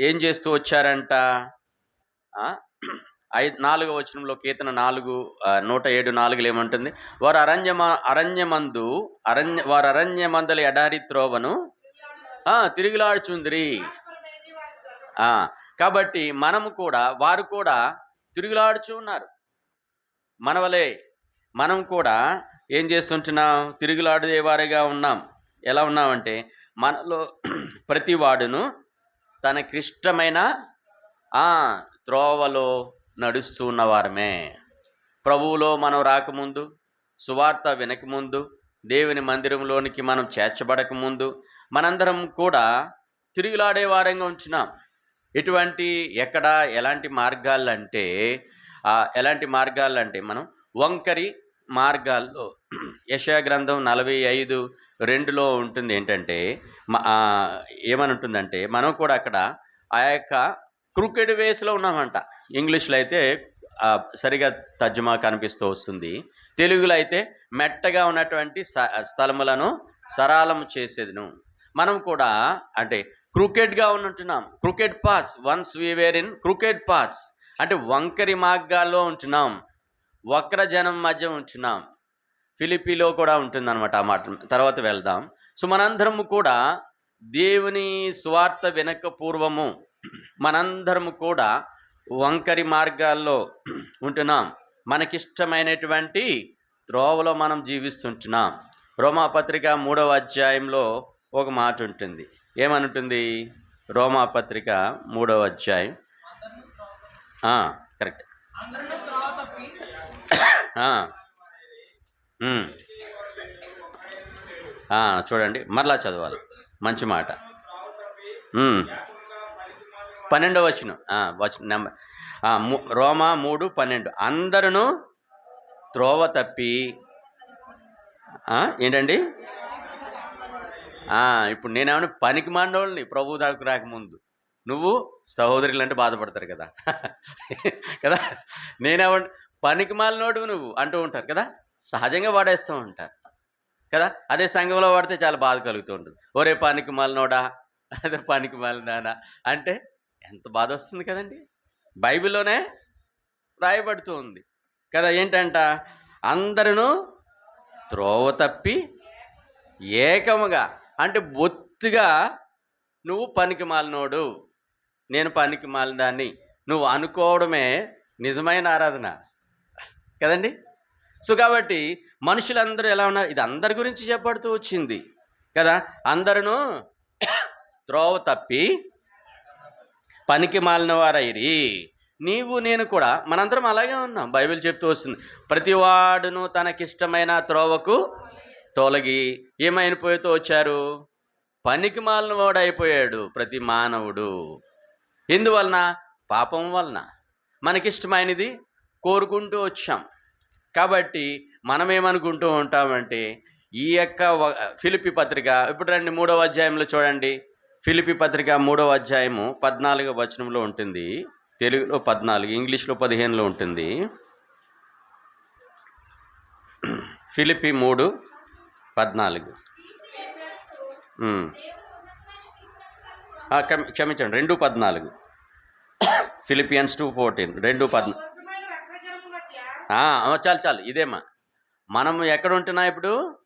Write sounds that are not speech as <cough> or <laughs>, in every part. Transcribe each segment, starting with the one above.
ఏం చేస్తూ వచ్చారంట? ఐదు నాలుగో వచనంలో కీర్తన నాలుగు నూట ఏడు నాలుగులు ఏమంటుంది? వారు అరణ్యమ అరణ్యమందు అరణ్య వారు అరణ్యమందల ఎడారి త్రోవను తిరుగులాడుచుందిరి. కాబట్టి మనము కూడా వారు కూడా తిరుగులాడుచు ఉన్నారు. మనవలే మనం కూడా ఏం చేస్తుంటున్నాం? తిరుగులాడేవారిగా ఉన్నాం. ఎలా ఉన్నామంటే మనలో <clears throat> ప్రతి వాడును తనకిష్టమైన త్రోవలో నడుస్తూ ఉన్నవారమే ప్రభువులో మనం రాకముందు సువార్త వినకముందు దేవుని మందిరంలోనికి మనం చేర్చబడకముందు మనందరం కూడా తిరుగులాడే వారంగా ఉంచినాం. ఎటువంటి ఎక్కడ ఎలాంటి మార్గాలు అంటే ఎలాంటి మార్గాలు అంటే మనం వంకరి మార్గాల్లో <clears throat> యశా గ్రంథం నలభై ఐదు రెండులో ఉంటుంది ఏంటంటే ఏమని ఉంటుందంటే మనం కూడా అక్కడ ఆ యొక్క క్రికెట్ వేస్లో ఉన్నామంట. ఇంగ్లీష్లో అయితే సరిగా తర్జుమా కనిపిస్తూ వస్తుంది. తెలుగులో అయితే మెట్టగా ఉన్నటువంటి స స్థలములను సరాలం చేసేదిను. మనం కూడా అంటే క్రికెట్గా ఉంటున్నాం. Cricket pass. Once we were in cricket pass. అంటే వంకరి మార్గాల్లో ఉంటున్నాం. వక్ర జనం మధ్య ఉంటున్నాం. ఫిలిపిలో కూడా ఉంటుందన్నమాట ఆ మాట. తర్వాత వెళ్దాం. సో మనందరము కూడా దేవుని స్వార్థ వెనక పూర్వము మనందరము కూడా వంకరి మార్గాల్లో ఉంటున్నాం. మనకిష్టమైనటువంటి త్రోవలో మనం జీవిస్తుంటున్నాం. రోమాపత్రిక మూడవ అధ్యాయంలో ఒక మాట ఉంటుంది. ఏమనుంటుంది? రోమాపత్రిక మూడవ అధ్యాయం. కరెక్ట్. చూడండి. మరలా చదవాలి. మంచి మాట. పన్నెండో వచ్చిన వచ్చిన నెంబర్ రోమా మూడు పన్నెండు. అందరూ త్రోవ తప్పి. ఏంటండి? ఇప్పుడు నేనేమన్నా పనికి మాండోళ్ళని ప్రభు దగ్గరకు రాకముందు నువ్వు సహోదరులు అంటే బాధపడతారు కదా. <laughs> కదా? నేనేమన్నా పనికి మాలినోడు నువ్వు అంటూ ఉంటారు కదా? సహజంగా వాడేస్తూ ఉంటారు. కదా? అదే సంఘంలో వాడితే చాలా బాధ కలుగుతూ ఉంటుంది ఒరే పనికి మాలినోడా అదే పనికి మాలినానా? అంటే ఎంత బాధ వస్తుంది కదండి. బైబిల్లోనే రాయబడుతూ ఉంది కదా ఏంటంట? అందరూ త్రోవ తప్పి ఏకముగా అంటే బొత్తిగా నువ్వు పనికి మాలినోడు నేను పనికి మాలినదాన్ని. నువ్వు అనుకోవడమే నిజమైన ఆరాధన. కదండి? సో కాబట్టి మనుషులందరూ ఎలా ఉన్నారు? ఇది అందరి గురించి చెప్పబడుతూ వచ్చింది. కదా? అందరూ త్రోవ తప్పి పనికి మాలిన వారైరి. నీవు నేను కూడా మనందరం అలాగే ఉన్నాం. బైబిల్ చెప్తూ వస్తుంది. ప్రతివాడును తనకిష్టమైన త్రోవకు తొలగి ఏమైపోతూ వచ్చారు? పనికి మాలిన వాడు అయిపోయాడు ప్రతి మానవుడు. ఎందువలన? పాపం వలన. మనకిష్టమైనది కోరుకుంటూ వచ్చాం. కాబట్టి మనం ఏమనుకుంటూ ఉంటామంటే ఈ యొక్క ఫిలిపి పత్రిక ఇప్పుడు రండి మూడవ అధ్యాయంలో చూడండి. ఫిలిపి పత్రిక మూడవ అధ్యాయము పద్నాలుగో వచనంలో ఉంటుంది. తెలుగులో పద్నాలుగు ఇంగ్లీష్లో పదిహేనులో ఉంటుంది. ఫిలిపి మూడు పద్నాలుగు. క్షమించండి రెండు పద్నాలుగు. ఫిలిపియన్స్ టూ ఫోర్టీన్ రెండు పద్నా స్వల్పమైన వక్రజనము మధ్య ఆ, ఆ, చాలు చాలు ఇదేమా? మనం ఎక్కడ ఉంటున్నా ఇప్పుడు?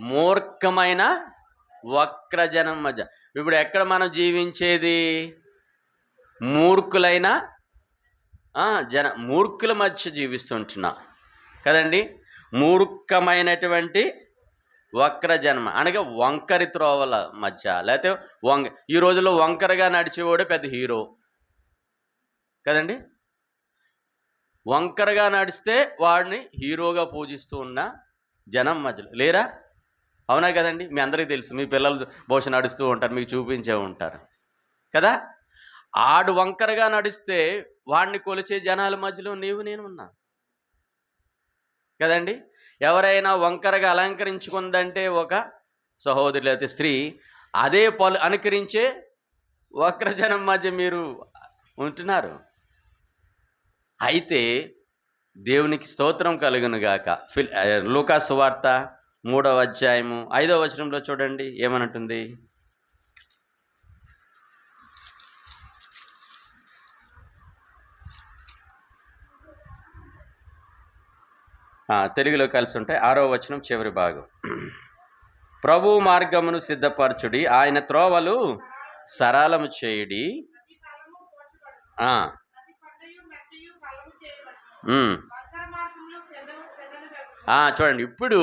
మూర్ఖమైన వక్రజనం మధ్య. ఇప్పుడు ఎక్కడ మనం జీవించేది? మూర్ఖులైన జన మూర్ఖుల మధ్య జీవిస్తుంటున్నా కదండి? మూర్ఖమైనటువంటి వక్ర జన్మ అనగా వంకరి త్రోవల మధ్య. లేకపోతే వంక ఈ రోజుల్లో వంకరగా నడిచేవాడే పెద్ద హీరో. కదండి? వంకరగా నడిస్తే వాడిని హీరోగా పూజిస్తూ ఉన్న జనం మధ్యలో. లేరా? అవునా కదండి? మీ అందరికీ తెలుసు. మీ పిల్లలు బహుశా నడుస్తూ ఉంటారు మీకు చూపించే ఉంటారు. కదా? ఆడు వంకరగా నడిస్తే వాడిని కొలిచే జనాల మధ్యలో నీవు నేను ఉన్నా. కదండి? ఎవరైనా వంకరగా అలంకరించుకుందంటే ఒక సహోదరి లేకపోతే స్త్రీ అదే పలు అనుకరించే వక్రజనం మధ్య మీరు ఉంటున్నారు. అయితే దేవునికి స్తోత్రం కలుగునుగాక ఫిల్ లూకాసు వార్త మూడవ అధ్యాయము ఐదవ వచనంలో చూడండి ఏమనంటుంది? తెలుగులో కలిసి ఉంటాయి ఆరో వచనం చివరి భాగం. ప్రభు మార్గమును సిద్ధపరచుడి ఆయన త్రోవలు సరళము చేయుడి. చూడండి. ఇప్పుడు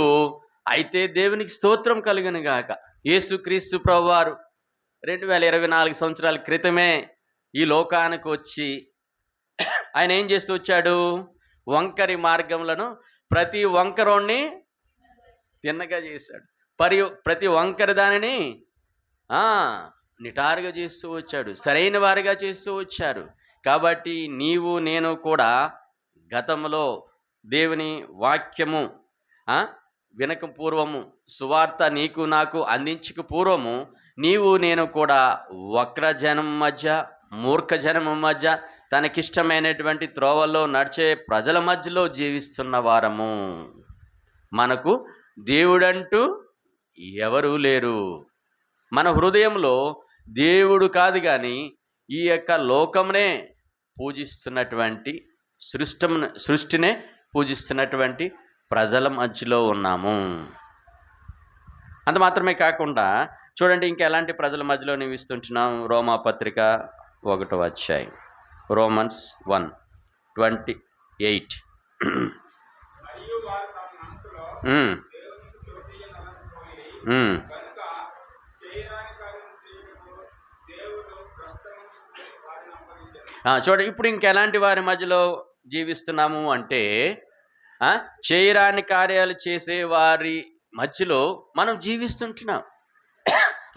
అయితే దేవునికి స్తోత్రం కలిగిన గాక యేసుక్రీస్తు ప్రభువారు రెండు వేల ఇరవై నాలుగు సంవత్సరాల క్రితమే ఈ లోకానికి వచ్చి ఆయన ఏం చేస్తూ వచ్చాడు? వంకరి మార్గములను ప్రతి వంకరోణ్ణి తిన్నగా చేశాడు. పరి ప్రతి వంకర దానిని నిటారుగా చేస్తూ వచ్చాడు. సరైన వారిగా చేస్తూ వచ్చారు. కాబట్టి నీవు నేను కూడా గతంలో దేవుని వాక్యము వినక పూర్వము సువార్త నీకు నాకు అందించక పూర్వము నీవు నేను కూడా వక్ర జనం మధ్య మూర్ఖ జనం మధ్య తనకిష్టమైనటువంటి త్రోవల్లో నడిచే ప్రజల మధ్యలో జీవిస్తున్న వారము. మనకు దేవుడంటూ ఎవరూ లేరు. మన హృదయంలో దేవుడు కాదు కానీ ఈ యొక్క లోకమునే పూజిస్తున్నటువంటి సృష్టం సృష్టినే పూజిస్తున్నటువంటి ప్రజల మధ్యలో ఉన్నాము. అంత మాత్రమే కాకుండా చూడండి ఇంకా ఎలాంటి ప్రజల మధ్యలో నివిస్తుంటున్నాం రోమా పత్రిక ఒకటో వచ్చాయి రోమన్స్ వన్ ట్వంటీ ఎయిట్. చూడండి ఇప్పుడు ఇంకెలాంటి వారి మధ్యలో జీవిస్తున్నాము అంటే చేయరాని కార్యాలు చేసే వారి మధ్యలో మనం జీవిస్తుంటున్నాం.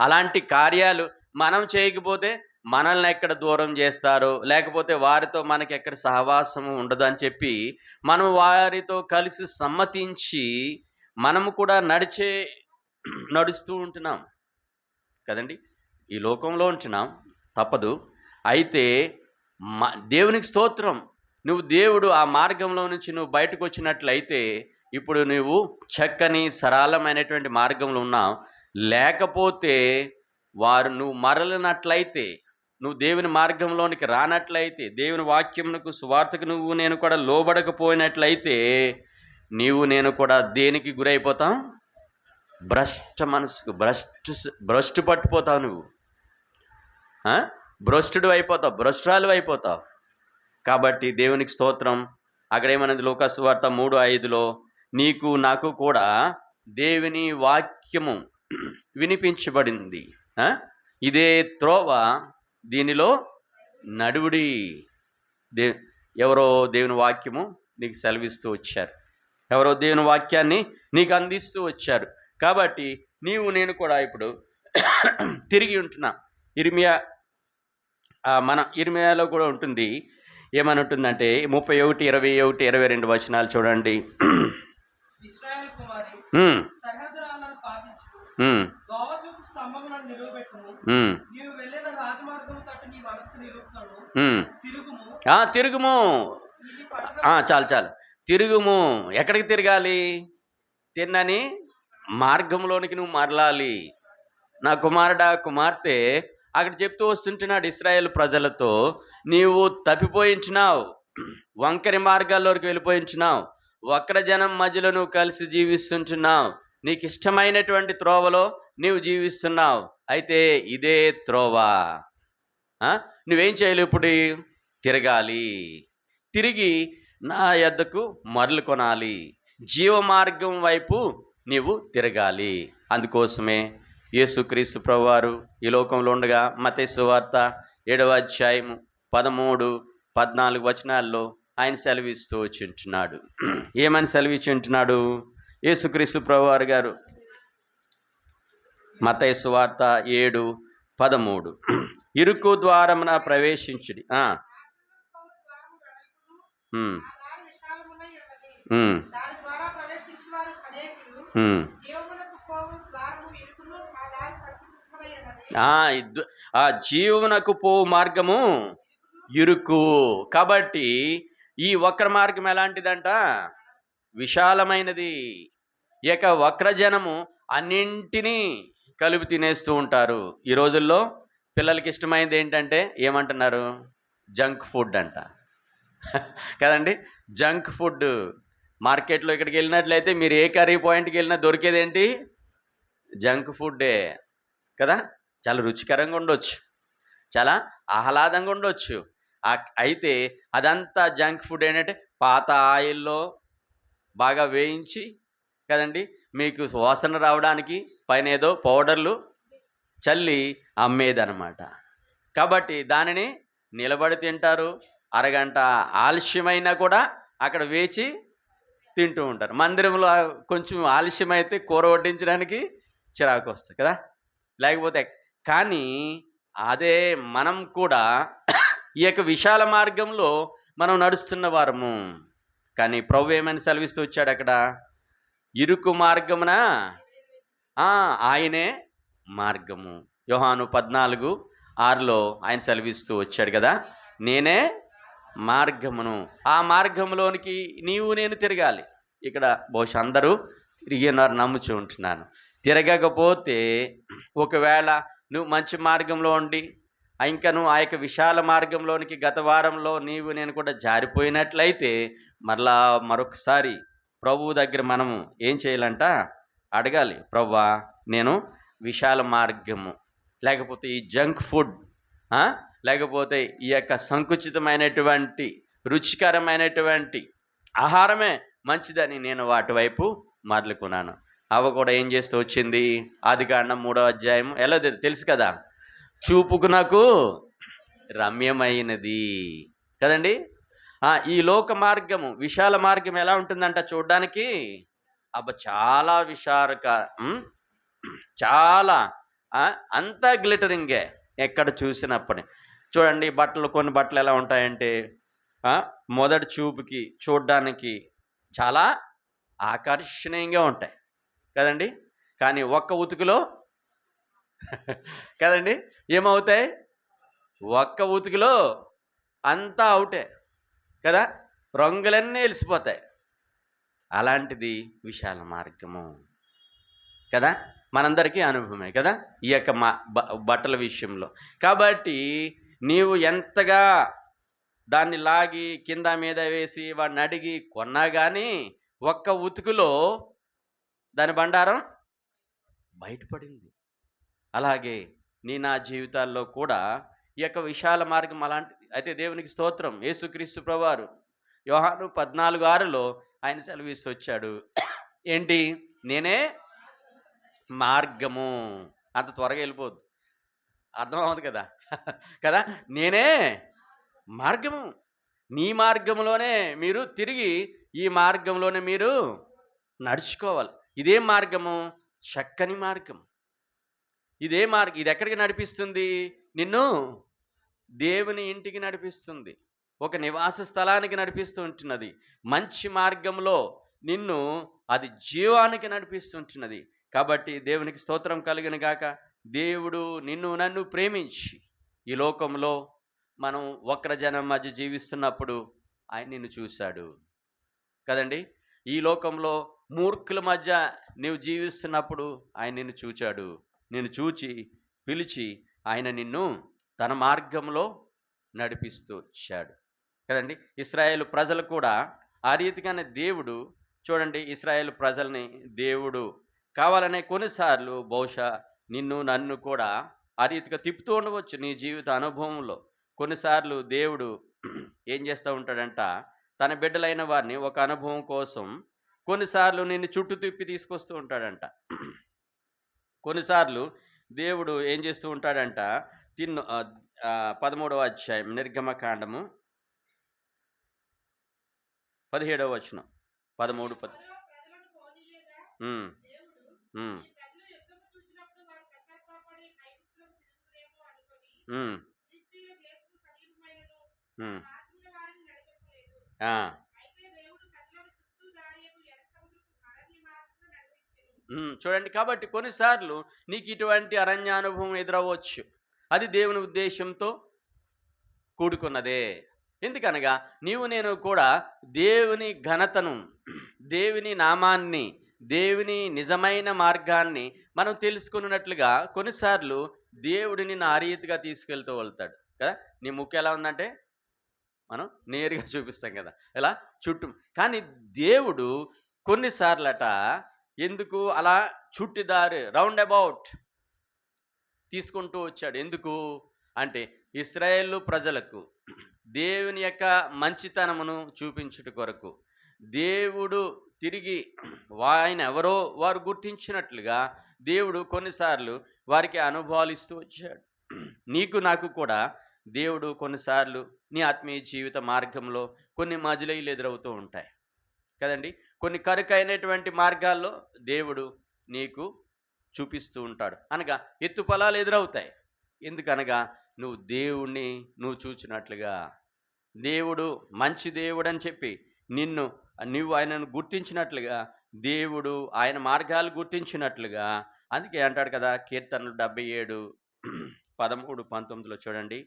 అలాంటి కార్యాలు మనం చేయకపోతే మనల్ని ఎక్కడ దూరం చేస్తారో లేకపోతే వారితో మనకి ఎక్కడ సహవాసము ఉండదు అని చెప్పి మనం వారితో కలిసి సమ్మతించి మనము కూడా నడిచే నడుస్తూ ఉంటున్నాం. కదండి? ఈ లోకంలో ఉంటున్నాం. తప్పదు. అయితే మ దేవునికి స్తోత్రం. నువ్వు దేవుడు ఆ మార్గంలో నుంచి నువ్వు బయటకు వచ్చినట్లయితే ఇప్పుడు నువ్వు చక్కని సరళమైనటువంటి మార్గంలో ఉన్నావు. లేకపోతే వారు నువ్వు మరలినట్లయితే నువ్వు దేవుని మార్గంలోనికి రానట్లయితే దేవుని వాక్యమునకు సువార్తకు నువ్వు నేను కూడా లోబడకపోయినట్లయితే నీవు నేను కూడా దేనికి గురైపోతాం? భ్రష్ట మనసుకు భ్రష్టు భ్రష్టు పట్టుపోతావు నువ్వు. భ్రష్టుడు అయిపోతావు భ్రష్టురాలు అయిపోతావు. కాబట్టి దేవునికి స్తోత్రం. అక్కడ ఏమన్నది లోకాసు వార్త మూడు ఐదులో నీకు నాకు కూడా దేవుని వాక్యము వినిపించబడింది. ఇదే త్రోవ దీనిలో నడువుడి దే ఎవరో దేవుని వాక్యము నీకు సెలవిస్తూ వచ్చారు. ఎవరో దేవుని వాక్యాన్ని నీకు అందిస్తూ వచ్చారు. కాబట్టి నీవు నేను కూడా ఇప్పుడు తిరిగి ఉంటున్నా. ఇర్మియా మన ఇర్మియాలో కూడా ఉంటుంది. ఏమని ఉంటుందంటే ముప్పై ఒకటి ఇరవై ఒకటి ఇరవై రెండు వచనాలు చూడండి. తిరుగుము. చాలు చాలు. తిరుగుము. ఎక్కడికి తిరగాలి? తిన్నని మార్గంలోనికి నువ్వు మరలాలి. నా కుమారుడా కుమార్తె అక్కడ చెప్తూ వస్తుంటున్నాడు ఇస్రాయేల్ ప్రజలతో నీవు తప్పిపోయించినావు వంకరి మార్గాల్లోకి వెళ్ళిపోయించినావు వక్రజనం మధ్యలో నువ్వు కలిసి జీవిస్తుంటున్నావు. నీకు ఇష్టమైనటువంటి త్రోవలో నీవు జీవిస్తున్నావు. అయితే ఇదే త్రోవ. నువ్వేం చేయాలి ఇప్పుడు? తిరగాలి. తిరిగి నా ఎద్దకు మరలు కొనాలి. జీవ మార్గం వైపు నీవు తిరగాలి. అందుకోసమే యేసుక్రీస్తు ప్రభువారు ఈ లోకంలో ఉండగా మతేసు వార్త ఏడవ అధ్యాయము పదమూడు పద్నాలుగు వచనాల్లో ఆయన సెలవిస్తూ వచ్చింటున్నాడు. ఏమని సెలవిచ్చుంటున్నాడు? యేసుక్రీస్తు ప్రభువారు గారు. మతేసు వార్త ఏడు పదమూడు. ఇరుకు ద్వారమున ప్రవేశించుడి. ప్రవేశించి ఆ ఆ జీవనకు పో మార్గము ఇరుకు. కాబట్టి ఈ వక్ర మార్గం ఎలాంటిదంట? విశాలమైనది. ఇక వక్రజనము అన్నింటినీ కలుపు తినేస్తూ ఉంటారు. ఈ రోజుల్లో పిల్లలకి ఇష్టమైనది ఏంటంటే ఏమంటున్నారు? జంక్ ఫుడ్ అంట. కదండి? Junk food. మార్కెట్లో ఇక్కడికి వెళ్ళినట్లయితే మీరు ఏ కర్రీ పాయింట్కి వెళ్ళినా దొరికేదేంటి? జంక్ ఫుడ్డే. కదా? చాలా రుచికరంగా ఉండొచ్చు. చాలా ఆహ్లాదంగా ఉండొచ్చు. అయితే అదంతా జంక్ ఫుడ్ ఏంటంటే పాత ఆయిల్లో బాగా వేయించి కదండి మీకు వాసన రావడానికి పైన ఏదో పౌడర్లు చల్లి అమ్మేదనమాట కాబట్టి దానిని నిలబడి తింటారు. అరగంట ఆలస్యమైనా కూడా అక్కడ వేచి తింటూ ఉంటారు. మందిరంలో కొంచెం ఆలస్యమైతే కూర వడ్డించడానికి చిరాకు వస్తుంది కదా. లేకపోతే కానీ అదే మనం కూడా ఈ యొక్క విశాల మార్గంలో మనం నడుస్తున్న వారము. కానీ ప్రభు ఏమని సెలవిస్తూ వచ్చాడు అక్కడ? ఇరుకు మార్గమున? ఆయనే మార్గము. యోహాను పద్నాలుగు ఆరులో ఆయన సెలవిస్తూ వచ్చాడు కదా? నేనే మార్గమును. ఆ మార్గంలోనికి నీవు నేను తిరగాలి. ఇక్కడ బహుశా అందరూ తిరిగినారు నమ్ముచూ ఉంటున్నాను. తిరగకపోతే ఒకవేళ నువ్వు మంచి మార్గంలో ఉండి ఇంకను ఇంకా ఆ యొక్క విశాల మార్గంలోనికి గత వారంలో నీవు నేను కూడా జారిపోయినట్లయితే మరలా మరొకసారి ప్రభువు దగ్గర మనము ఏం చేయాలంట? అడగాలి ప్రవ్వా నేను విశాల మార్గము లేకపోతే ఈ జంక్ ఫుడ్ లేకపోతే ఈ యొక్క సంకుచితమైనటువంటి రుచికరమైనటువంటి ఆహారమే మంచిదని నేను వాటి వైపు మరలుకున్నాను అవ కూడా ఏం చేస్తూ వచ్చింది? ఆది కాండం మూడో అధ్యాయం ఎలా తె- తెలుసు కదా? చూపుకు నాకు రమ్యమైనది. కదండి? ఈ లోక మార్గము విశాల మార్గం ఎలా ఉంటుందంట చూడడానికి? అబ్బ చాలా విశారక చాలా అంతా గ్లిటరింగే ఎక్కడ చూసినప్పటి చూడండి బట్టలు కొన్ని బట్టలు ఎలా ఉంటాయంటే మొదటి చూపుకి చూడడానికి చాలా ఆకర్షణీయంగా ఉంటాయి. కదండి? కానీ ఒక్క ఉతుకులో కదండి? ఏమవుతాయి? ఒక్క ఉతుకులో అంతా అవుటే. కదా? రంగులన్నీ వెలిసిపోతాయి. అలాంటిది విశాల మార్గము. కదా? మనందరికీ అనుభవమే కదా? ఈ యొక్క మా బ- బట్టల విషయంలో. కాబట్టి నీవు ఎంతగా దాన్ని లాగి కింద మీద వేసి వాడిని అడిగి కొన్నా కానీ ఒక్క ఉతుకులో దాని బండారం బయటపడింది. అలాగే నీ నా జీవితాల్లో కూడా ఈ యొక్క విశాల మార్గం అలాంటి అయితే దేవునికి స్తోత్రం. యేసుక్రీస్తు ప్రభువారు యోహాను పద్నాలుగు ఆరులో ఆయన సెలవిస్తూ వచ్చాడు. ఏంటి? నేనే మార్గము. అంత త్వరగా వెళ్ళిపోద్దు. అర్థమవుతుంది కదా? కదా? నేనే మార్గము. నీ మార్గంలోనే మీరు తిరిగి ఈ మార్గంలోనే మీరు నడుచుకోవాలి. ఇదే మార్గము చక్కని మార్గం. ఇదే మార్గం ఇది ఎక్కడికి నడిపిస్తుంది? నిన్ను దేవుని ఇంటికి నడిపిస్తుంది. ఒక నివాస స్థలానికి నడిపిస్తూ ఉంటున్నది. మంచి మార్గంలో నిన్ను అది జీవానికి నడిపిస్తుంటున్నది కాబట్టి దేవునికి స్తోత్రం కలిగిన గాక దేవుడు నిన్ను నన్ను ప్రేమించి ఈ లోకంలో మనం వక్రజనం మధ్య జీవిస్తున్నప్పుడు ఆయన నిన్ను చూశాడు. కదండి? ఈ లోకంలో మూర్ఖుల మధ్య నీవు జీవిస్తున్నప్పుడు ఆయన నిన్ను చూచాడు. నిన్ను చూచి పిలిచి ఆయన నిన్ను తన మార్గంలో నడిపిస్తూ వచ్చాడు. కదండి? ఇస్రాయేల్ ప్రజలు కూడా ఆ రీతిగానే దేవుడు చూడండి ఇస్రాయేల్ ప్రజల్ని దేవుడు కావాలనే కొన్నిసార్లు బహుశా నిన్ను నన్ను కూడా ఆ రీతిగా తిప్పుతూ ఉండవచ్చు నీ జీవిత అనుభవంలో. కొన్నిసార్లు దేవుడు ఏం చేస్తూ ఉంటాడంట తన బిడ్డలైన వారిని ఒక అనుభవం కోసం కొన్నిసార్లు నిన్ను చుట్టూ తిప్పి తీసుకొస్తూ ఉంటాడంట. కొన్నిసార్లు దేవుడు ఏం చేస్తూ ఉంటాడంట? తిన్ను ఆ, ఆ, పదమూడవ అధ్యాయం నిర్గమకాండము పదిహేడవ వచనం. పదమూడు పది ఫరో చూడండి. కాబట్టి కొన్నిసార్లు నీకు ఇటువంటి అరణ్యానుభవం ఎదురవ్వచ్చు. అది దేవుని ఉద్దేశంతో కూడుకున్నదే. ఎందుకనగా నీవు నేను కూడా దేవుని ఘనతను దేవుని నామాన్ని దేవుని నిజమైన మార్గాన్ని మనం తెలుసుకున్నట్లుగా కొన్నిసార్లు దేవుడిని నా రీతిగా తీసుకెళ్తూ వెళ్తాడు. కదా? నీ ముక్కు ఎలా ఉందంటే మనం నేరుగా చూపిస్తాం కదా? ఇలా చుట్టూ. కానీ దేవుడు కొన్నిసార్లట ఎందుకు అలా చుట్టిదారి రౌండ్ అబౌట్ తీసుకుంటూ వచ్చాడు. ఎందుకు అంటే ఇస్రాయేల్ ప్రజలకు దేవుని యొక్క మంచితనమును చూపించుట కొరకు దేవుడు తిరిగి ఆయన ఎవరో వారు గుర్తించినట్లుగా దేవుడు కొన్నిసార్లు వారికి అనుభవాలు ఇస్తూ వచ్చాడు. నీకు నాకు కూడా దేవుడు కొన్నిసార్లు నీ ఆత్మీయ జీవిత మార్గంలో కొన్ని మజిలీలు ఎదురవుతూ ఉంటాయి. కదండి? కొన్ని కరుకైనటువంటి మార్గాల్లో దేవుడు నీకు చూపిస్తూ ఉంటాడు. అనగా ఎత్తు పొలాలు ఎదురవుతాయి. ఎందుకనగా నువ్వు దేవుణ్ణి నువ్వు చూచినట్లుగా. దేవుడు మంచి దేవుడు అని చెప్పి నిన్ను నువ్వు ఆయనను గుర్తించినట్లుగా దేవుడు ఆయన మార్గాలు గుర్తించినట్లుగా. అందుకే అంటాడు కదా కీర్తనలు డెబ్బై ఏడు పదమూడు పంతొమ్మిదిలో చూడండి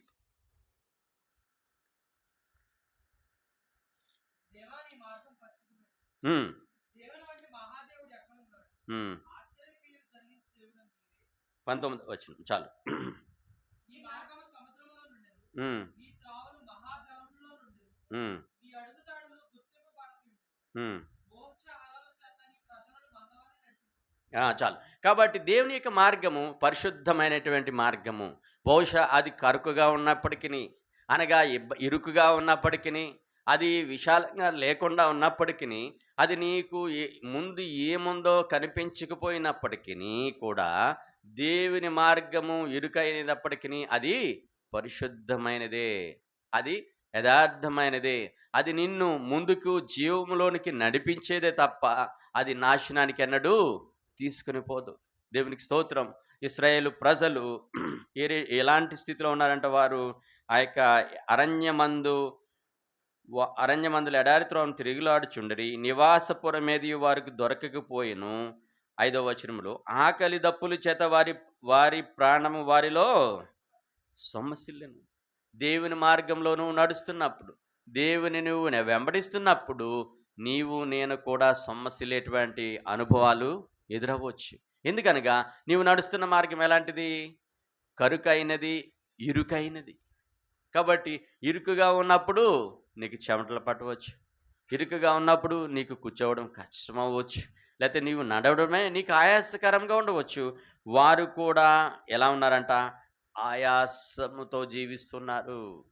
దేవాని మార్గం పరిశుద్ధమే. ఉమ్, దేవుని వంటి మహాదేవుడు ఎక్కడ ఉన్నాడు ఉమ్, ఆశ్చర్యక్రియలు జరిగించే దేవుడు అని నీవే. పంతొమ్మిది వచ్చిన చాలు నీ మార్గము సముద్రంలో నుండి ఉమ్, నీ త్రావులు మహాజలములో నుండి ఉమ్, నీ అడుగుజాడులు గుర్తింపబడతాయి ఉమ్. మోక్ష అలల చేత నీ ప్రజలను మందమని నడిపించు. ఆ, చాలు. కాబట్టి దేవుని యొక్క మార్గము పరిశుద్ధమైనటువంటి మార్గము. బహుశా అది కరుకుగా ఉన్నప్పటికీ అనగా ఇబ్బ ఇరుకుగా ఉన్నప్పటికీ అది విశాలంగా లేకుండా ఉన్నప్పటికీ అది నీకు ఏ- ముందు ఏముందో కనిపించకపోయినప్పటికీ కూడా దేవుని మార్గము ఇరుకైనప్పటికీ అది పరిశుద్ధమైనదే. అది యథార్థమైనదే. అది నిన్ను ముందుకు జీవములోనికి నడిపించేదే తప్ప అది నాశనానికి ఎన్నడూ తీసుకుని పోదు. దేవునికి స్తోత్రం. ఇస్రాయేల్ ప్రజలు <clears throat> ఏ ఎలాంటి స్థితిలో ఉన్నారంటే వారు ఆ యొక్క అరణ్యమందు అరణ్యమందుల ఎడారి ఎడారిత్రోను తిరుగులాడుచుండరి నివాసపురమేది వారికి దొరకకపోయిను. ఐదవ వచనములో ఆకలి దప్పులు చేత వారి వారి ప్రాణము వారిలో సొమ్మసిల్లెను. దేవుని మార్గంలో నువ్వు నడుస్తున్నప్పుడు దేవుని నువ్వు వెంబడిస్తున్నప్పుడు నీవు నేను కూడా సొమ్మసిల్లేటువంటి అనుభవాలు ఎదురవ్వచ్చు ఎందుకనగా నీవు నడుస్తున్న మార్గం ఎలాంటిది? కరుకైనది ఇరుకైనది. కాబట్టి ఇరుకుగా ఉన్నప్పుడు నీకు చెమటలు పట్టవచ్చు. ఇరుకుగా ఉన్నప్పుడు నీకు కూర్చోవడం కష్టం అవ్వచ్చు లేకపోతే నీవు నడవడమే నీకు ఆయాసకరంగా ఉండవచ్చు. వారు కూడా ఎలా ఉన్నారంట? ఆయాసముతో జీవిస్తున్నారు.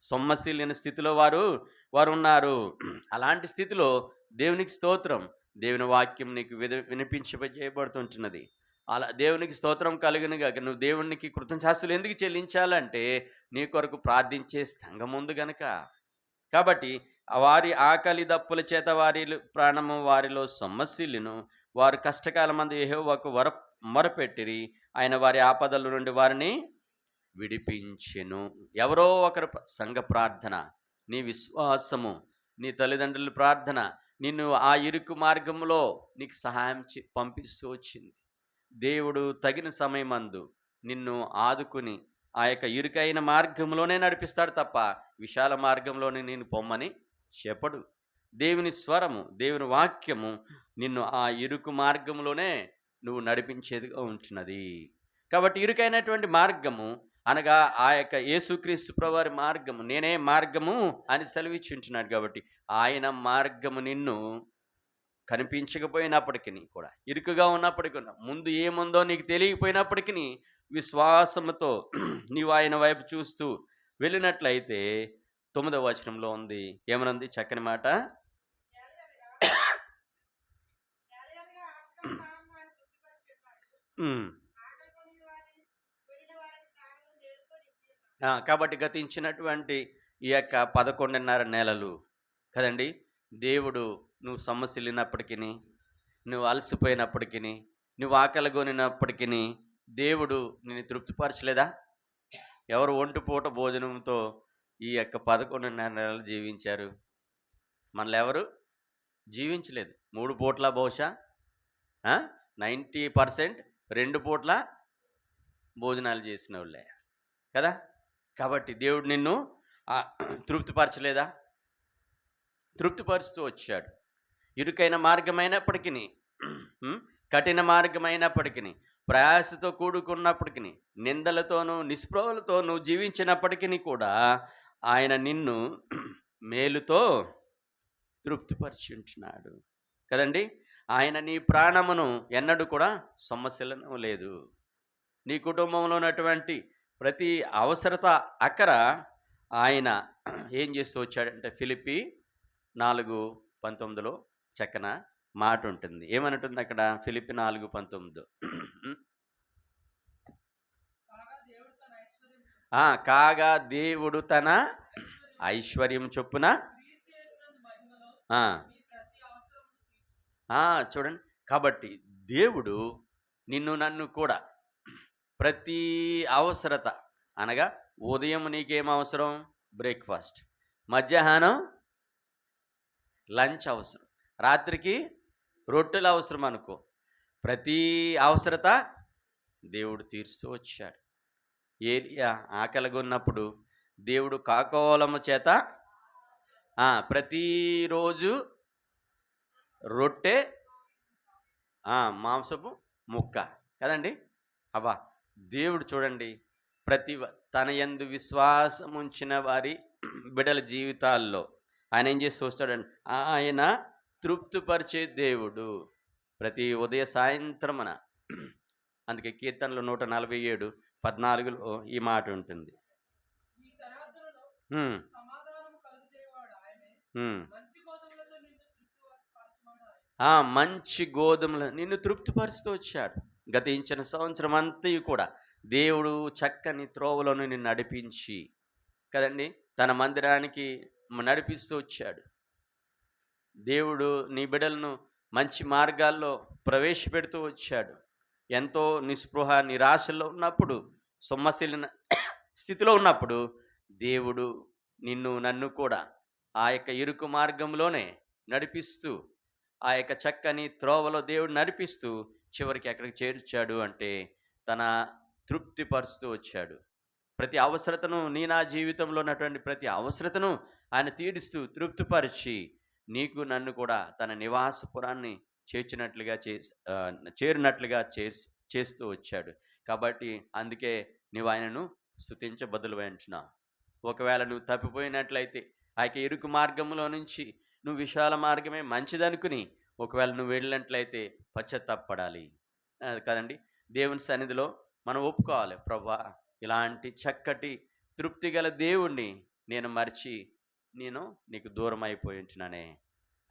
సొమ్మశీలిన స్థితిలో వారు వారు ఉన్నారు అలాంటి స్థితిలో దేవునికి స్తోత్రం. దేవుని వాక్యం నీకు విద వినిపించబడుతుంటున్నది అలా దేవునికి స్తోత్రం కలిగినగా నువ్వు దేవునికి కృతజ్ఞాస్తులు ఎందుకు చెల్లించాలంటే నీ కొరకు ప్రార్థించే సంఘం ఉంది గనక. కాబట్టి వారి ఆకలి దప్పుల చేత వారి ప్రాణము వారిలో సమస్యలను వారు కష్టకాలమందు మంది వర మొరపెట్టిరి. ఆయన వారి ఆపదల నుండి వారిని విడిపించెను. ఎవరో ఒకరు సంఘ ప్రార్థన నీ విశ్వాసము నీ తల్లిదండ్రుల ప్రార్థన నిన్ను ఆ ఇరుకు మార్గంలో నీకు సహాయం చే- పంపిస్తూ వచ్చింది. దేవుడు తగిన సమయమందు నిన్ను ఆదుకుని ఆ యొక్క ఇరుకైన మార్గంలోనే నడిపిస్తాడు తప్ప విశాల మార్గంలోనే నేను పొమ్మని చెప్పడు. దేవుని స్వరము దేవుని వాక్యము నిన్ను ఆ ఇరుకు మార్గంలోనే నువ్వు నడిపించేదిగా ఉంటున్నది. కాబట్టి ఇరుకైనటువంటి మార్గము అనగా ఆ యొక్క యేసుక్రీస్తు ప్రవారి మార్గము నేనే మార్గము అని సెలవిచ్చుంటున్నాడు కాబట్టి ఆయన మార్గము నిన్ను కనిపించకపోయినప్పటికీ కూడా ఇరుకుగా ఉన్నప్పటికీ ముందు ఏముందో నీకు తెలియకపోయినప్పటికీ విశ్వాసముతో <clears throat> నీవు ఆయన వైపు చూస్తూ వెళ్ళినట్లయితే తొమ్మిదవ వచనంలో ఉంది. ఏమనుంది? చక్కని మాట. కాబట్టి గతించినటువంటి ఈ యొక్క పదకొండున్నర నెలలు కదండి దేవుడు నువ్వు సొమ్మసిల్లినప్పటికీ నువ్వు అలసిపోయినప్పటికీ నువ్వు ఆకలిగొనినప్పటికీ దేవుడు నిన్ను తృప్తిపరచలేదా? ఎవరు ఒంటి పూట భోజనంతో ఈ యొక్క పదకొండున్నర నెలలు జీవించారు? మనలో ఎవరు జీవించలేదు. మూడు పూట్ల బహుశా? నైంటీ పర్సెంట్ రెండు పూట్ల భోజనాలు చేసిన వాళ్ళే కదా? కాబట్టి దేవుడు నిన్ను తృప్తిపరచలేదా? తృప్తిపరుస్తూ వచ్చాడు. ఇరుకైన మార్గమైనప్పటికీ కఠిన మార్గమైనప్పటికీ ప్రయాసతో కూడుకున్నప్పటికీ నిందలతోనూ నిస్పృహలతోనూ జీవించినప్పటికీ కూడా ఆయన నిన్ను మేలుతో తృప్తిపరిచి ఉంటున్నాడు కదండి? ఆయన నీ ప్రాణమును ఎన్నడూ కూడా సమస్యలను లేదు. నీ కుటుంబంలో ఉన్నటువంటి ప్రతి అవసరత అక్కర ఆయన ఏం చేస్తూ వచ్చాడంటే ఫిలిపి నాలుగు పంతొమ్మిదిలో చక్కన మాట ఉంటుంది ఏమనుంటుంది అక్కడ? ఫిలిపి నాలుగు పంతొమ్మిది. కాగా దేవుడు తన ఐశ్వర్యం చొప్పున చూడండి. కాబట్టి దేవుడు నిన్ను నన్ను కూడా ప్రతి అవసరత అనగా ఉదయం నీకేం అవసరం? బ్రేక్ఫాస్ట్. మధ్యాహ్నం లంచ్ అవసరం. రాత్రికి రొట్టెలు అవసరం అనుకో. ప్రతి అవసరత దేవుడు తీరుస్తూ వచ్చాడు. ఏరియా ఆకలిగా ఉన్నప్పుడు దేవుడు కాకోలము చేత ప్రతిరోజు రొట్టె మాంసపు ముక్క కదండి? అబ్బా! దేవుడు చూడండి ప్రతి తన ఎందు విశ్వాసం ఉంచిన వారి బిడల జీవితాల్లో ఆయన ఏం చేసి చూస్తాడండి ఆయన తృప్తిపరిచే దేవుడు ప్రతి ఉదయ సాయంత్రమున. అందుకే కీర్తనలు నూట నలభై ఏడు పద్నాలుగులో ఈ మాట ఉంటుంది. మంచి మంచి గోధుమలు నిన్ను తృప్తిపరుస్తూ వచ్చాడు. గతించిన సంవత్సరం అంతయు కూడా దేవుడు చక్కని త్రోవలను నిన్ను నడిపించి కదండి? తన మందిరానికి నడిపిస్తూ వచ్చాడు. దేవుడు నీ బిడ్డలను మంచి మార్గాల్లో ప్రవేశపెడుతూ వచ్చాడు. ఎంతో నిస్పృహ నిరాశలో ఉన్నప్పుడు సొమ్మశీలిన <coughs> స్థితిలో ఉన్నప్పుడు దేవుడు నిన్ను నన్ను కూడా ఆ యొక్క ఇరుకు మార్గంలోనే నడిపిస్తూ ఆ యొక్క చక్కని త్రోవలో దేవుడు నడిపిస్తూ చివరికి ఎక్కడికి చేర్చాడు అంటే తన తృప్తిపరుస్తూ వచ్చాడు. ప్రతి అవసరతను నీ నా జీవితంలో ఉన్నటువంటి ప్రతి అవసరతను ఆయన తీరుస్తూ తృప్తిపరిచి నీకు నన్ను కూడా తన నివాసపురాన్ని చేర్చినట్లుగా చే చేరినట్లుగా చేస్ చేస్తూ వచ్చాడు. కాబట్టి అందుకే నువ్వు ఆయనను స్థుతించబదులు అంటున్నావు. ఒకవేళ నువ్వు తప్పిపోయినట్లయితే ఆ యొక్క ఇరుకు మార్గంలో నుంచి నువ్వు విశాల మార్గమే మంచిదనుకుని ఒకవేళ నువ్వు వెళ్ళినట్లయితే పశ్చాత్తాపడాలి కదండి? దేవుని సన్నిధిలో మనం ఒప్పుకోవాలి. ప్రభా ఇలాంటి చక్కటి తృప్తి గల దేవుణ్ణి నేను మర్చి నేను నీకు దూరం అయిపోయి ఉంటున్నానే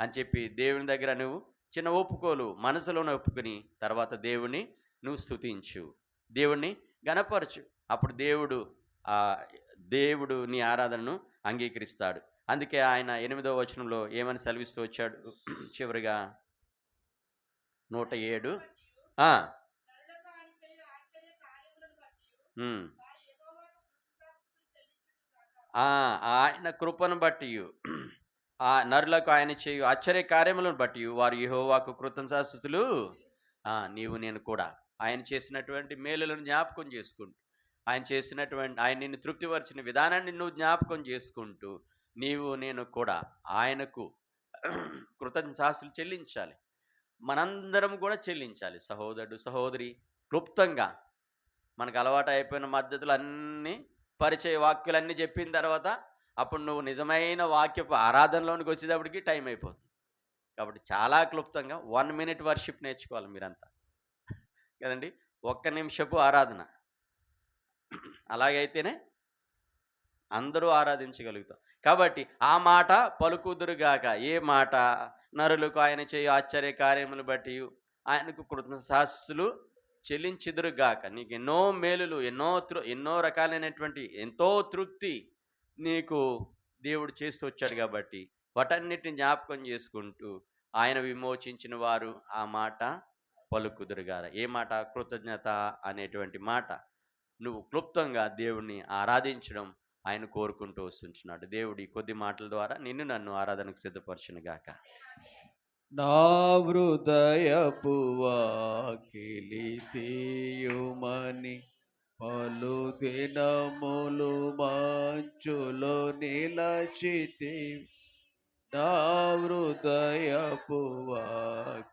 అని చెప్పి దేవుని దగ్గర నువ్వు చిన్న ఒప్పుకోలు మనసులోనే ఒప్పుకొని తర్వాత దేవుణ్ణి నువ్వు స్తుతించు. దేవుణ్ణి గణపరచు అప్పుడు దేవుడు ఆ దేవుడు నీ ఆరాధనను అంగీకరిస్తాడు. అందుకే ఆయన ఎనిమిదో వచనంలో ఏమని సెలవిస్తూ వచ్చాడు? చివరిగా నూట ఏడు. ఆయన కృపను బట్టి ఆ నరులకు ఆయన చేయు ఆశ్చర్య కార్యములను బట్టి వారు యహోవాకు కృతజ్ఞతాస్తుతులు నీవు నేను కూడా. ఆయన చేసినటువంటి మేలులను జ్ఞాపకం చేసుకుంటూ. ఆయన చేసినటువంటి ఆయన నిన్ను తృప్తిపరిచిన విధానాన్ని నువ్వు జ్ఞాపకం చేసుకుంటూ. నీవు నేను కూడా ఆయనకు కృతజ్ఞతాస్తులు చెల్లించాలి. మనందరం కూడా చెల్లించాలి. సహోదరుడు సహోదరి క్లుప్తంగా మనకు అలవాటు అయిపోయిన మద్దతులు అన్నీ పరిచయ వాక్యులన్నీ చెప్పిన తర్వాత అప్పుడు నువ్వు నిజమైన వాక్యపు ఆరాధనలోనికి వచ్చేటప్పటికి టైం అయిపోతుంది. కాబట్టి చాలా క్లుప్తంగా వన్ మినిట్ వర్షిప్ నేర్చుకోవాలి మీరంతా. కదండి? ఒక్క నిమిషపు ఆరాధన. అలాగైతేనే అందరూ ఆరాధించగలుగుతాం. కాబట్టి ఆ మాట పలుకుదురుగాక ఏ మాట? నరులకు ఆయన చేయు ఆశ్చర్య కార్యములు బట్టి ఆయనకు కృతజ్ఞతాస్తులు చెల్లించిదురుగాక నీకు ఎన్నో మేలులు ఎన్నో తృ ఎన్నో రకాలైనటువంటి ఎంతో తృప్తి నీకు దేవుడు చేస్తూ వచ్చాడు కాబట్టి వాటన్నిటిని జ్ఞాపకం చేసుకుంటూ ఆయన విమోచించిన వారు ఆ మాట పలుకుదురుగార ఏ మాట? కృతజ్ఞత అనేటువంటి మాట. నువ్వు క్లుప్తంగా దేవుణ్ణి ఆరాధించడం ఆయన కోరుకుంటూ వస్తుంటున్నాడు. దేవుడి కొద్ది మాటల ద్వారా నిన్ను నన్ను ఆరాధనకు సిద్ధపరచును గాక. నా హృదయపు వాకిలి తీయుమని పలు దినములు మంచులో నిలచితి. నా హృదయపు వాకిలి